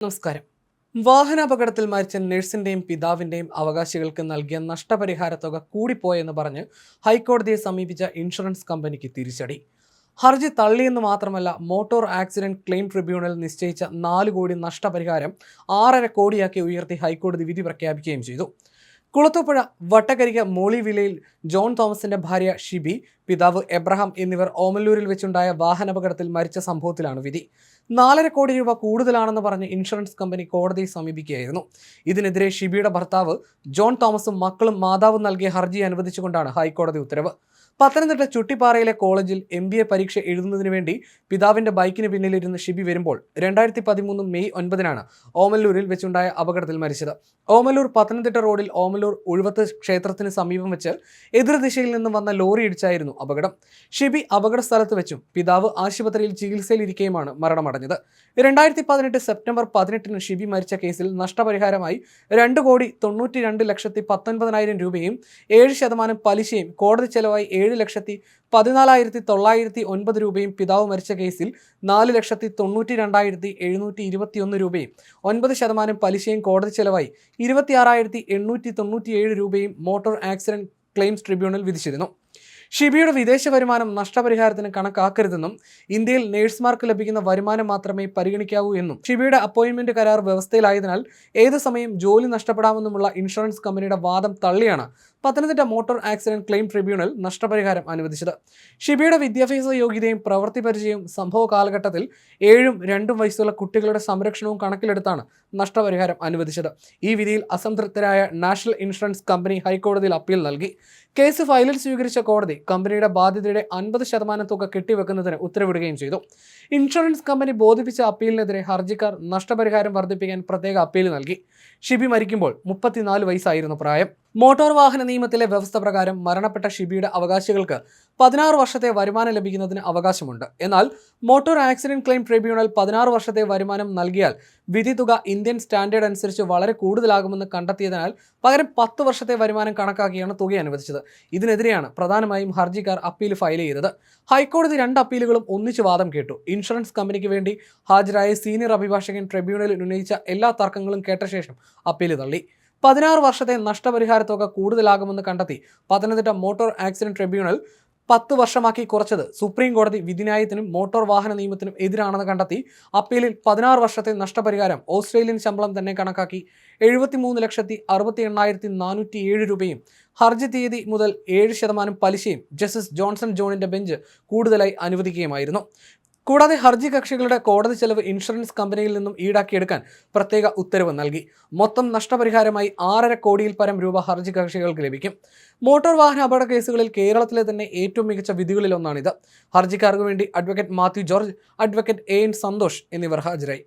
നമസ്കാരം. വാഹനാപകടത്തിൽ മരിച്ച നഴ്സിന്റെയും പിതാവിന്റെയും അവകാശികൾക്ക് നൽകിയ നഷ്ടപരിഹാര തുക കൂടിപ്പോയെന്ന് പറഞ്ഞ് ഹൈക്കോടതിയെ സമീപിച്ച ഇൻഷുറൻസ് കമ്പനിക്ക് തിരിച്ചടി. ഹർജി തള്ളിയെന്ന് മാത്രമല്ല മോട്ടോർ ആക്സിഡന്റ് ക്ലെയിം ട്രിബ്യൂണൽ നിശ്ചയിച്ച നാല് കോടി നഷ്ടപരിഹാരം ആറര കോടിയാക്കി ഉയർത്തി ഹൈക്കോടതി വിധി പ്രഖ്യാപിക്കുകയും ചെയ്തു. കുളത്തൂപ്പുഴ മോളി വിലയിൽ ജോൺ തോമസിന്റെ ഭാര്യ ഷിബി പിതാവ് എബ്രഹാം എന്നിവർ ഓമല്ലൂരിൽ വെച്ചുണ്ടായ വാഹനാപകടത്തിൽ മരിച്ച സംഭവത്തിലാണ് വിധി. നാലര കോടി രൂപ കൂടുതലാണെന്ന് പറഞ്ഞ് ഇൻഷുറൻസ് കമ്പനി കോടതിയെ സമീപിക്കുകയായിരുന്നു. ഇതിനെതിരെ ഷിബിയുടെ ഭർത്താവ് ജോൺ തോമസും മക്കളും മാതാവും നൽകിയ ഹർജി അനുവദിച്ചുകൊണ്ടാണ് ഹൈക്കോടതി ഉത്തരവ്. പത്തനംതിട്ട ചുട്ടിപ്പാറയിലെ കോളേജിൽ എം ബി എ പരീക്ഷ എഴുതുന്നതിന് വേണ്ടി പിതാവിന്റെ ബൈക്കിന് പിന്നിലിരുന്ന് ഷിബി വരുമ്പോൾ രണ്ടായിരത്തി പതിമൂന്ന് മെയ് ഒൻപതിനാണ് ഓമല്ലൂരിൽ വെച്ചുണ്ടായ അപകടത്തിൽ മരിച്ചത്. ഓമല്ലൂർ പത്തനംതിട്ട റോഡിൽ ഓമല്ലൂർ ഉഴുവത്ത് ക്ഷേത്രത്തിന് സമീപം വെച്ച് എതിർദിശയിൽ നിന്നും വന്ന ലോറി ഇടിച്ചായിരുന്നു അപകടം. ഷിബി അപകട സ്ഥലത്ത് വെച്ചും പിതാവ് ആശുപത്രിയിൽ ചികിത്സയിലിരിക്കെയുമാണ് മരണമടഞ്ഞത്. രണ്ടായിരത്തി പതിനെട്ട് സെപ്റ്റംബർ പതിനെട്ടിന് ഷിബി മരിച്ച കേസിൽ നഷ്ടപരിഹാരമായി രണ്ട് കോടി തൊണ്ണൂറ്റി രണ്ട് ലക്ഷത്തി പത്തൊൻപതിനായിരം രൂപയും ഏഴ് ശതമാനം പലിശയും കോടതി ചെലവായി ഏഴ് ലക്ഷത്തി പതിനാലായിരത്തി തൊള്ളായിരത്തി ഒൻപത് രൂപയും പിതാവ് മരിച്ച കേസിൽ നാല് ലക്ഷത്തി തൊണ്ണൂറ്റി രണ്ടായിരത്തി എഴുന്നൂറ്റി ഇരുപത്തിയൊന്ന് രൂപയും ഒൻപത് ശതമാനം പലിശയും കോടതി ചെലവായി ഇരുപത്തിയാറായിരത്തി എണ്ണൂറ്റി തൊണ്ണൂറ്റിയേഴ് രൂപയും മോട്ടോർ ആക്സിഡന്റ് ക്ലെയിംസ് ട്രിബ്യൂണൽ വിധിച്ചിരുന്നു. ഷിബിയുടെ വിദേശ വരുമാനം നഷ്ടപരിഹാരത്തിന് കണക്കാക്കരുതെന്നും ഇന്ത്യയിൽ നേഴ്സുമാർക്ക് ലഭിക്കുന്ന വരുമാനം മാത്രമേ പരിഗണിക്കാവൂ എന്നും ഷിബിയുടെ അപ്പോയിന്റ്മെന്റ് കരാർ വ്യവസ്ഥയിലായതിനാൽ ഏത് സമയം ജോലി നഷ്ടപ്പെടാമെന്നുമുള്ള ഇൻഷുറൻസ് കമ്പനിയുടെ വാദം തള്ളിയാണ് Pathanamthitta motor accident claim tribunal നഷ്ടപരിഹാരം അനുവദിച്ചത്. ഷിബിയുടെ വിദ്യാഭ്യാസ യോഗ്യതയും പ്രവൃത്തി പരിചയവും സംഭവ കാലഘട്ടത്തിൽ ഏഴും രണ്ടും വയസ്സുള്ള കുട്ടികളുടെ സംരക്ഷണവും കണക്കിലെടുത്താണ് നഷ്ടപരിഹാരം അനുവദിച്ചത്. ഈ വിധിയിൽ അസംതൃപ്തരായ നാഷണൽ ഇൻഷുറൻസ് കമ്പനി ഹൈക്കോടതിയിൽ അപ്പീൽ നൽകി. കേസ് ഫയലിൽ സ്വീകരിച്ച കോടതി കമ്പനിയുടെ ബാധ്യതയുടെ അൻപത് ശതമാനം തുക കെട്ടിവെക്കുന്നതിന് ഉത്തരവിടുകയും ചെയ്തു. ഇൻഷുറൻസ് കമ്പനി ബോധിപ്പിച്ച അപ്പീലിനെതിരെ ഹർജിക്കാർ നഷ്ടപരിഹാരം വർദ്ധിപ്പിക്കാൻ പ്രത്യേക അപ്പീൽ നൽകി. ഷിബി മരിക്കുമ്പോൾ മുപ്പത്തിനാല് വയസ്സായിരുന്നു പ്രായം. മോട്ടോർ വാഹന നിയമത്തിലെ വ്യവസ്ഥ പ്രകാരം മരണപ്പെട്ട ഷിബിയുടെ അവകാശികൾക്ക് പതിനാറ് വർഷത്തെ വരുമാനം ലഭിക്കുന്നതിന് അവകാശമുണ്ട്. എന്നാൽ മോട്ടോർ ആക്സിഡന്റ് ക്ലെയിം ട്രിബ്യൂണൽ പതിനാറ് വർഷത്തെ വരുമാനം നൽകിയാൽ വിധി തുക ഇന്ത്യൻ സ്റ്റാൻഡേർഡ് അനുസരിച്ച് വളരെ കൂടുതലാകുമെന്ന് കണ്ടെത്തിയതിനാൽ പകരം പത്ത് വർഷത്തെ വരുമാനം കണക്കാക്കിയാണ് തുക അനുവദിച്ചത്. ഇതിനെതിരെയാണ് പ്രധാനമായും ഹർജിക്കാർ അപ്പീൽ ഫയൽ ചെയ്തത്. ഹൈക്കോടതി രണ്ട് അപ്പീലുകളും ഒന്നിച്ച് വാദം കേട്ടു. ഇൻഷുറൻസ് കമ്പനിക്ക് വേണ്ടി ഹാജരായ സീനിയർ അഭിഭാഷകൻ ട്രിബ്യൂണലിൽ ഉന്നയിച്ച എല്ലാ തർക്കങ്ങളും കേട്ട ശേഷം അപ്പീൽ തള്ളി. പതിനാറ് വർഷത്തെ നഷ്ടപരിഹാര തുക കൂടുതലാകുമെന്ന് കണ്ടെത്തി പത്തനംതിട്ട മോട്ടോർ ആക്സിഡന്റ് ട്രിബ്യൂണൽ പത്ത് വർഷമാക്കി കുറച്ചത്. സുപ്രീം കോടതി വിധിന്യായത്തിനും മോട്ടോർ വാഹന നിയമത്തിനും എതിരാണെന്ന് കണ്ടെത്തി അപ്പീലിൽ പതിനാറ് വർഷത്തെ നഷ്ടപരിഹാരം ഓസ്ട്രേലിയൻ ശമ്പളം തന്നെ കണക്കാക്കി എഴുപത്തിമൂന്ന് ലക്ഷത്തി അറുപത്തി എണ്ണായിരത്തി നാനൂറ്റി ഏഴ് രൂപയും ഹർജി തീയതി മുതൽ ഏഴ് ശതമാനം പലിശയും ജസ്റ്റിസ് ജോൺസൺ ജോണിന്റെ ബെഞ്ച് കൂടുതലായി അനുവദിക്കുകയുമായിരുന്നു. കൂടാതെ ഹർജി കക്ഷികളുടെ കോടതി ചെലവ് ഇൻഷുറൻസ് കമ്പനിയിൽ നിന്നും ഈടാക്കിയെടുക്കാൻ പ്രത്യേക ഉത്തരവ് നൽകി. മൊത്തം നഷ്ടപരിഹാരമായി ആറര കോടിയിൽ പരം രൂപ ഹർജി കക്ഷികൾക്ക് ലഭിക്കും. മോട്ടോർ വാഹന അപകട കേസുകളിൽ കേരളത്തിലെ തന്നെ ഏറ്റവും മികച്ച വിധികളിലൊന്നാണിത്. ഹർജിക്കാർക്ക് വേണ്ടി advocate Mathew George advocate A N Santhosh എന്നിവർ ഹാജരായി.